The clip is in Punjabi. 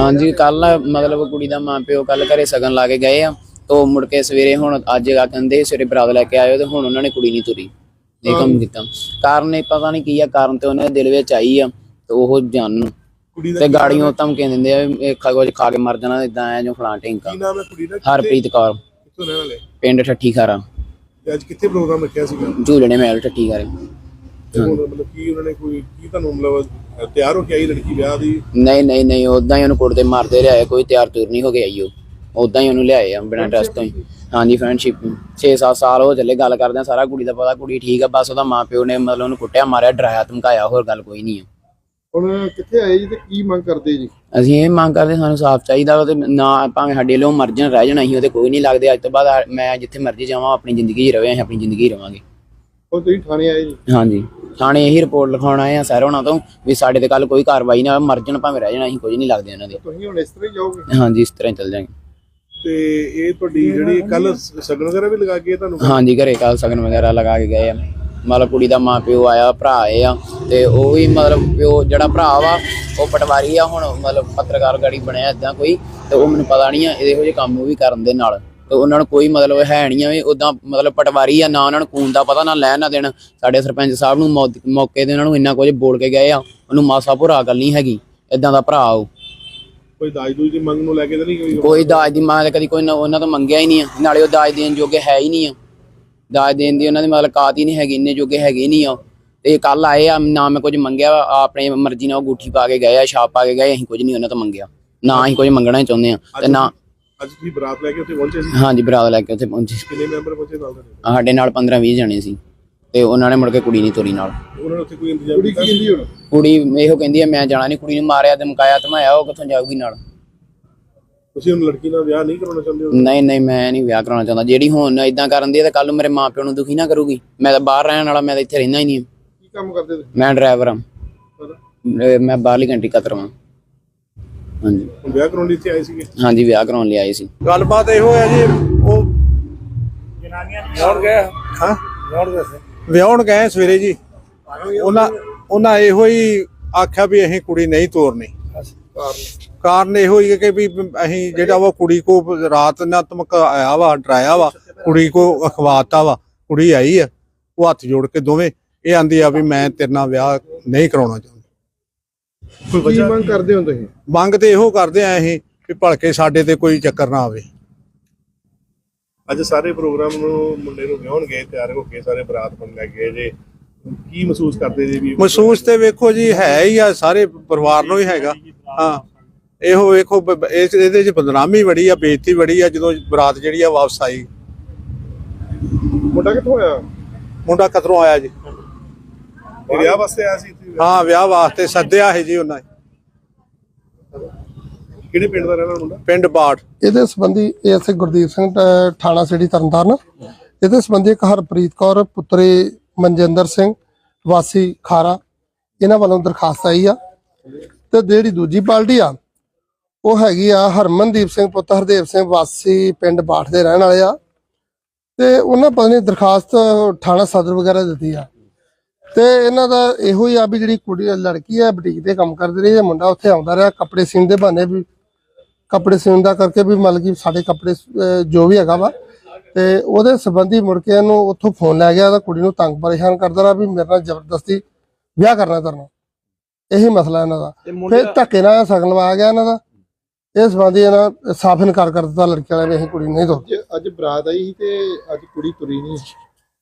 ਹਾਂਜੀ ਕੱਲ ਮਤਲਬ ਕੁੜੀ ਦਾ ਮਾਂ ਪਿਓ ਕੱਲ ਘਰੇ ਸਗਨ ਲਾ ਕੇ ਗਏ ਆ ਤੋਂ ਮੁੜ ਕੇ ਸਵੇਰੇ ਹੁਣ ਅੱਜ ਆ ਕਹਿੰਦੇ ਸਵੇਰੇ ਬਰਾਤ ਲੈ ਕੇ ਆਇਓ ਤੇ ਹੁਣ ਉਹਨਾਂ ਨੇ ਕੁੜੀ ਨਹੀਂ ਤੁਰੀ ਇਹ ਕੰਮ ਕੀਤਾ। ਕਾਰਨ ਇਹ ਪਤਾ ਨਹੀਂ ਕੀ ਆ ਕਾਰਨ ਤੇ ਉਹਨਾਂ ਦੇ ਦਿਲ ਵਿੱਚ ਆਈ ਆ ਤੇ ਉਹ ਜਾਣਨ ਤੇ ਗਾੜੀਆਂ ਧਮਕੀਆਂ ਦਿੰਦੇ ਆ ਵੀ ਇਹ ਖਾ ਕੁਝ ਖਾ ਕੇ ਮਰ ਜਾਣਾ ਇਦਾਂ ਆ ਜੋ ਫਲਾਂ ਢਿੰਕਾ ਕੀ ਨਾਮ ਹੈ ਕੁੜੀ ਦਾ? ਹਰਪ੍ਰੀਤ ਕੌਰ। ਕਿੱਥੋਂ ਰਹਿਣ ਵਾਲੇ? ਪਿੰਡ ਠੱਠੀ ਖਾਰਾ। ਤੇ ਅੱਜ ਕਿੱਥੇ ਪ੍ਰੋਗਰਾਮ ਰੱਖਿਆ ਸੀਗਾ? ਝੂਲਣੇ ਮਹਿਲ ਠੱਠੀ ਖਾਰੇ। ਤੇ ਹੁਣ ਮਤਲਬ ਕੀ ਉਹਨਾਂ ਨੇ ਕੋਈ ਕੀ ਤੁਹਾਨੂੰ ਮਤਲਬ ਅਹ, ਤਿਆਰ ਹੋ ਕੇ ਆਈ ਲੜਕੀ ਵਿਆਹ ਦੀ? ਨਹੀਂ ਨਹੀਂ ਨਹੀਂ ਉਦਾਂ ਹੀ ਉਹਨੂੰ ਕੁੱਟਦੇ ਮਾਰਦੇ ਲਿਆਏ ਕੋਈ ਤਿਆਰ ਤੁਰ ਨਹੀਂ ਹੋ ਗਿਆ ਈ ਉਹ। ਉਦਾਂ ਹੀ ਉਹਨੂੰ ਲਿਆਏ ਆ ਬਿਨਾਂ ਟੈਸਟ ਤੋਂ ਹੀ। ਹਾਂਜੀ ਫਰੈਂਡਸ਼ਿਪ 6-7 ਸਾਲ ਹੋ ਚੱਲੇ ਗੱਲ ਕਰਦੇ ਆ ਸਾਰਾ ਕੁੜੀ ਦਾ ਪਤਾ ਕੁੜੀ ਠੀਕ ਆ ਬਸ ਉਹਦਾ ਮਾਪਿਓ ਨੇ ਮਤਲਬ ਉਹਨੂੰ ਕੁੱਟਿਆ ਮਾਰਿਆ ਡਰਾਇਆ ਧਮਕਾਇਆ ਹੋਰ ਗੱਲ ਕੋਈ ਨਹੀਂ ਆ। ਹੁਣ ਕਿੱਥੇ ਆਏ ਜੀ ਤੇ ਕੀ ਮੰਗ ਕਰਦੇ ਜੀ? ਅਸੀਂ ਇਹ ਮੰਗ ਕਰਦੇ ਸਾਨੂੰ ਸਾਫ਼ ਚਾਹੀਦਾ ਉਹ ਤੇ ਨਾ ਭਾਵੇਂ ਸਾਡੇ ਲੋ ਮਰਜਨ ਰਹਿ ਜਾਣਾ ਅਸੀਂ ਉਹਦੇ ਕੋਈ ਨਹੀਂ ਲੱਗਦੇ। ਅੱਜ ਤੋਂ ਬਾਅਦ ਮੈਂ ਜਿੱਥੇ ਮਰਜ਼ੀ ਜਾਵਾਂ ਆਪਣੀ ਜ਼ਿੰਦਗੀ 'ਚ ਰਵੇ ਅਸੀਂ ਆਪਣੀ ਜ਼ਿੰਦਗੀ 'ਚ ਰਵਾਂਗੇ। ਹੁਣ ਤੁਸੀਂ ਥਾਣੇ ਆਏ ਜੀ? ਹਾਂਜੀ। ਥਾਣੇ ਇਹੀ ਰਿਪੋਰਟ ਲਿਖਾਉਣ ਆਏ ਆ ਸਰ ਉਹਨਾਂ ਤੋਂ ਵੀ ਸਾਡੇ ਤੇ ਕੱਲ ਕੋਈ ਕਾਰਵਾਈ ਨਾ ਹੋਵੇ ਮਰਜਨ ਭਾਵੇਂ ਰਹਿ ਜਾਣਾ ਅਸੀਂ ਕੁਝ ਨਹੀਂ ਲੱਗਦੇ ਉਹਨਾਂ ਦੇ। ਤੁਸੀਂ ਹੁਣ ਇਸ ਤਰ੍ਹਾਂ ਹੀ ਜਾਓਗੇ? ਹਾਂਜੀ ਇਸ ਤਰ੍ਹਾਂ ਹੀ ਚੱਲ ਜਾਾਂਗੇ ਤੇ ਇਹ ਤੁਹਾਡੀ ਜਿਹੜੀ ਕੱਲ ਸਗਨ ਵਗੈਰਾ ਵੀ ਲਗਾ ਕੇ ਤੁਹਾਨੂੰ ਹਾਂਜੀ ਘਰੇ ਕੱਲ ਸਗਨ ਵਗੈਰਾ ਲਗਾ ਕੇ ਗਏ ਆ। ਮਤਲਬ ਕੁੜੀ ਦਾ ਮਾਂ ਪਿਓ ਆਇਆ ਭਰਾ ਆਏ ਆ ਤੇ ਉਹ ਵੀ ਮਤਲਬ ਪਿਓ ਜਿਹੜਾ ਭਰਾ ਵਾ ਉਹ ਪਟਵਾਰੀ ਆ ਹੁਣ ਮਤਲਬ ਪੱਤਰਕਾਰ ਗਾੜੀ ਬਣਿਆ ਇਦਾਂ ਕੋਈ ਤੇ ਉਹ ਮੈਨੂੰ ਪਤਾ ਨਹੀਂ ਆ ਇਹੋ ਜਿਹੇ ਕੰਮ ਉਹ ਵੀ ਕਰਨ ਦੇ ਨਾਲ। ਤੇ ਉਹਨਾਂ ਨੂੰ ਕੋਈ ਮਤਲਬ ਹੈ ਨਹੀਂ ਆ ਵੀ ਉਦਾਂ ਮਤਲਬ ਪਟਵਾਰੀ ਆ ਨਾ ਉਹਨਾਂ ਨੂੰ ਖੂਨ ਦਾ ਪਤਾ ਨਾ ਲੈਣ ਨਾ ਦੇਣ। ਸਾਡੇ ਸਰਪੰਚ ਸਾਹਿਬ ਨੂੰ ਮੌ- ਮੌਕੇ ਤੇ ਉਹਨਾਂ ਨੂੰ ਇੰਨਾ ਕੁਝ ਬੋਲ ਕੇ ਗਏ ਆ। ਉਹਨੂੰ ਮਾਸਾ ਭੁਰਾ ਗੱਲ ਨਹੀਂ ਹੈਗੀ। ਇਦਾਂ ਦਾ ਭਰਾ ਉਹ। ਕੋਈ ਦਾਜ ਦੂਜ ਦੀ ਮੰਗ ਨੂੰ ਲੈ ਕੇ ਤਾਂ ਨਹੀਂ ਕੋਈ ਕੋਈ ਦਾਜ ਦੀ ਮੰਗ ਕਦੀ ਕੋਈ ਨਾ- ਉਹਨਾਂ ਤੋਂ ਮੰਗਿਆ ਹੀ ਨਹੀਂ ਆ। ਨਾਲੇ ਉਹ ਦਾਜ ਦੇਣ ਜੋਗੇ ਹੈ ਹੀ ਨਹੀਂ ਆ। ਦਾਜ ਦੇਣ ਦੀ ਉਹਨਾਂ ਦੀ ਮਤਲਬ ਕਾਤ ਹੀ ਨਹੀਂ ਹੈਗੀ ਇੰਨੇ ਜੋਗੇ ਹੈਗੇ ਨਹੀਂ ਆ। ਤੇ ਕੱਲ ਆਏ ਆ ਨਾ ਮੈਂ ਕੁਝ ਮੰਗਿਆ ਵਾ, ਆਪਣੀ ਮਰਜ਼ੀ ਨਾਲ ਉਹ ਗੁੱਠੀ ਪਾ ਕੇ ਗਏ ਆ ਛਾਪ ਪਾ ਕੇ ਗਏ ਅਸੀਂ ਕੁਝ ਨਹੀਂ ਉਹਨਾਂ ਤੋਂ ਮੰਗਿਆ। ਨਾ ਅਸੀਂ ਕੁਝ ਮੰਗਣਾ ਹੀ ਚਾਹੁੰਦੇ ਆ। ਤੇ ਨਾ ਅੱਜ ਤੁਸੀਂ ਬਰਾਤ ਲੈ ਕੇ ਉੱਥੇ ਪਹੁੰਚੇ ਸੀ? ਹਾਂਜੀ ਬਰਾਤ ਲੈ ਕੇ ਉੱਥੇ ਪਹੁੰਚੇ ਕਿੰਨੇ ਮੈਂਬਰ ਪਹੁੰਚੇ ਨਾਲ ਤੁਹਾਡੇ? ਸਾਡੇ ਨਾਲ 15 20 ਜਣੇ ਸੀ ਤੇ ਉਹਨਾਂ ਨੇ ਮੁੜ ਕੇ ਕੁੜੀ ਨਹੀਂ ਤੋਰੀ ਨਾਲ। ਉਹਨਾਂ ਨੇ ਉੱਥੇ ਕੋਈ ਇੰਤਜ਼ਾਮ ਕੁੜੀ ਕੀਤਾ ਕੀ ਕਹਿੰਦੀ ਹੁਣ? ਕੁੜੀ ਇਹੋ ਕਹਿੰਦੀ ਆ ਮੈਂ ਜਾਣਾ ਨਹੀਂ ਕੁੜੀ ਨੂੰ ਮਾਰਿਆ ਤੇ ਮੁਕਾਇਆ ਧਮਾਇਆ ਉਹ ਕਿੱਥੋਂ ਜਾਊਗੀ ਨਾਲ? ਤੁਸੀਂ ਹੁਣ ਲੜਕੀ ਨਾਲ ਵਿਆਹ ਨਹੀਂ ਕਰਾਉਣਾ ਚਾਹੁੰਦੇ ਹੋ? ਨਹੀਂ ਨਹੀਂ ਮੈਂ ਨਹੀਂ ਵਿਆਹ ਕਰਾਉਣਾ ਚਾਹੁੰਦਾ। ਜਿਹੜੀ ਹੁਣ ਇਦਾਂ ਕਰਨ ਦੀ ਹੈ ਤਾਂ ਕੱਲ ਨੂੰ ਮੇਰੇ ਮਾਪਿਆਂ ਨੂੰ ਦੁਖੀ ਨਾ ਕਰੂਗੀ। ਮੈਂ ਤਾਂ ਬਾਹਰ ਰਹਿਣ ਵਾਲਾ ਮੈਂ ਤਾਂ ਇੱਥੇ ਰਹਿੰਦਾ ਹੀ ਨਹੀਂ। ਕੀ ਕੰਮ ਕਰਦੇ ਤੁਸੀਂ? ਮੈਂ ਡਰਾਈਵਰ ਹਾਂ। ਮੈਂ ਬਾਹਰਲੀ ਕੰਟਰੀ ਕਤਰਵਾਂ ਹਾਂਜੀ। ਵਿਆਹ ਕਰਾਉਣ ਲਈ ਇੱਥੇ ਆਏ ਸੀਗੇ? ਹਾਂਜੀ ਵਿਆਹ ਕਰਾਉਣ ਲਈ ਆਏ ਸੀ। ਗੱਲਬਾਤ ਇਹੋ ਹੈ ਜੀ ਉਹ ਵਿਆਹਣ ਗਏ ਹਾਂ? ਵਿਆਹਣ ਗਏ ਸਵੇਰੇ ਜੀ। ਉਹਨਾਂ ਉਹਨਾਂ ਇਹੋ ਹੀ ਆਖਿਆ ਵੀ ਅਸੀਂ ਕੁੜੀ ਨਹੀਂ ਤੋਰਨੀ। ਕਾਰਨ? ਇਹੋ ਹੀ ਹੈ ਕਿ ਵੀ ਅਸੀਂ ਜਿਹੜਾ ਵਾ ਕੁੜੀ ਕੋ ਰਾਤ ਨਾ ਧਮਕਾਇਆ ਵਾ ਡਰਾਇਆ ਵਾ ਕੁੜੀ ਕੋ ਅਖਵਾਤਾ ਵਾ ਕੁੜੀ ਆਈ ਆ ਉਹ ਹੱਥ ਜੋੜ ਕੇ ਦੋਵੇਂ। ਇਹ ਆਂਦੀ ਆ ਵੀ ਮੈਂ ਤੇਰੇ ਨਾਲ ਵਿਆਹ ਨਹੀਂ ਕਰਾਉਣਾ ਚਾਹੁੰਦੀ। ਕੀ ਮੰਗ ਕਰਦੇ ਹੋ ਤੁਸੀਂ? ਮੰਗ ਤੇ ਇਹੋ ਕਰਦੇ ਆ ਅਸੀਂ ਵੀ ਭਲਕੇ ਸਾਡੇ ਤੇ ਕੋਈ ਚੱਕਰ ਨਾ ਆਵੇ। ਅੱਜ ਸਾਰੇ ਪ੍ਰੋਗਰਾਮ ਨੂੰ ਮੁੰਡੇ ਨੂੰ ਵਿਆਹਣ ਗਏ ਤਿਆਰ ਹੋ ਕੇ ਸਾਰੇ ਬਰਾਤ ਬਣ ਲੈ ਗਏ ਜੇ। ਕੀ ਮਹਿਸੂਸ ਕਰਦੇ ਜੀ ਵੀ ਮਹਿਸੂਸ ਤੇ ਵੇਖੋ ਜੀ ਹੈ ਹੀ ਆ ਸਾਰੇ ਪਰਿਵਾਰ ਨੂੰ ਹੀ ਹੈਗਾ। ਹਾਂ। ਇਹੋ ਵੇਖੋ ਬ- ਬ- ਇਸ ਇਹਦੇ ਚ ਬਦਨਾਮੀ ਬੜੀ ਆ ਬੇਇੱਜ਼ਤੀ ਬੜੀ ਆ ਜਦੋਂ ਬਰਾਤ ਜਿਹੜੀ ਆ ਵਾਪਸ ਆਈ। ਮੁੰਡਾ ਕਿੱਥੋਂ ਆਇਆ? ਮੁੰਡਾ ਕਤਰੋਂ ਆਇਆ ਜੀ। ਇਹ ਵਿਆਹ ਵਾਸਤੇ ਆਇਆ ਸੀ? ਹਾਂ ਵਿਆਹ ਵਾਸਤੇ ਸੱਦਿਆ ਹੈ ਜੀ ਉਹਨਾਂ ਨੇ। ਕਿਹੜੇ ਪਿੰਡ ਦਾ ਰਹਿਣਾ ਮੁੰਡਾ? ਪਿੰਡ ਬਾੜ। ਇਹਦੇ ਸੰਬੰਧੀ ਏਐਸਏ ਗੁਰਦੀਪ ਸਿੰਘ ਥਾਣਾ ਸਿਟੀ ਤਰਨਤਾਰਨ। ਇਹਦੇ ਸੰਬੰਧੀ ਇੱਕ ਹਰਪ੍ਰੀਤ ਕੌਰ ਪੁੱਤਰੀ ਮਨਜਿੰਦਰ ਸਿੰਘ ਵਾਸੀ ਖਾਰਾ ਇਹਨਾਂ ਵੱਲੋਂ ਦਰਖਾਸਤ ਆਈ ਆ। ਤੇ ਜਿਹੜੀ ਦੂਜੀ ਪਾਰਟੀ ਆ ਉਹ ਹੈਗੀ ਆ ਹਰਮਨਦੀਪ ਸਿੰਘ ਪੁੱਤ ਹਰਦੇਵ ਸਿੰਘ ਵਾਸੀ ਪਿੰਡ ਬਾਠ ਦੇ ਰਹਿਣ ਵਾਲੇ ਆ। ਤੇ ਉਹਨਾਂ ਪਤਾ ਨਹੀਂ ਦਰਖਾਸਤ ਥਾਣਾ ਸਦਰ ਵਗੈਰਾ ਦਿੱਤੀ ਆ। ਤੇ ਇਹਨਾਂ ਦਾ ਇਹੋ ਹੀ ਆ ਵੀ ਜਿਹੜੀ ਕੁੜੀ ਲੜਕੀ ਆ ਬੁਟੀਕ ਤੇ ਕੰਮ ਕਰਦੀ ਰਹੀ ਹੈ ਮੁੰਡਾ ਉੱਥੇ ਆਉਂਦਾ ਰਿਹਾ ਕੱਪੜੇ ਸੀਨ ਦੇ ਬਹਾਨੇ ਵੀ ਕੱਪੜੇ ਸਿਉਣ ਦਾ ਕਰਕੇ ਵੀ ਮਤਲਬ ਕਿ ਸਾਡੇ ਕੱਪੜੇ ਅਹ, ਜੋ ਵੀ ਹੈਗਾ ਵਾ। ਤੇ ਉਹਦੇ ਸੰਬੰਧੀ ਮੁੜ ਕੇ ਇਹਨੂੰ ਉੱਥੋਂ ਫੋਨ ਲੈ ਗਿਆ ਤਾਂ ਕੁੜੀ ਨੂੰ ਤੰਗ ਪਰੇਸ਼ਾਨ ਕਰਦਾ ਰਿਹਾ ਵੀ ਮੇਰੇ ਨਾਲ ਜ਼ਬਰਦਸਤੀ ਵਿਆਹ ਕਰਨਾ ਕਰਨਾ ਇਹੀ ਮਸਲਾ ਇਹਨਾਂ ਦਾ। ਫਿਰ ਧੱਕੇ ਨਾਲ ਸਗਨ ਲਵਾ ਗਿਆ ਇਹਨਾਂ ਦਾ। ਇਸ ਸੰਬੰਧੀ ਇਹਨਾਂ ਸਾਫ਼ ਇਨਕਾਰ ਕਰ ਦਿੱਤਾ ਲੜਕੀ ਵਾਲਿਆਂ ਨੇ ਅਸੀਂ ਕੁੜੀ ਨੂੰ ਨਹੀਂ ਦੋ ਅੱਜ- ਅੱਜ ਬਰਾਤ ਆਈ ਸੀ ਤੇ ਅੱਜ ਕੁੜੀ ਤੁਰੀ ਨਹੀਂ।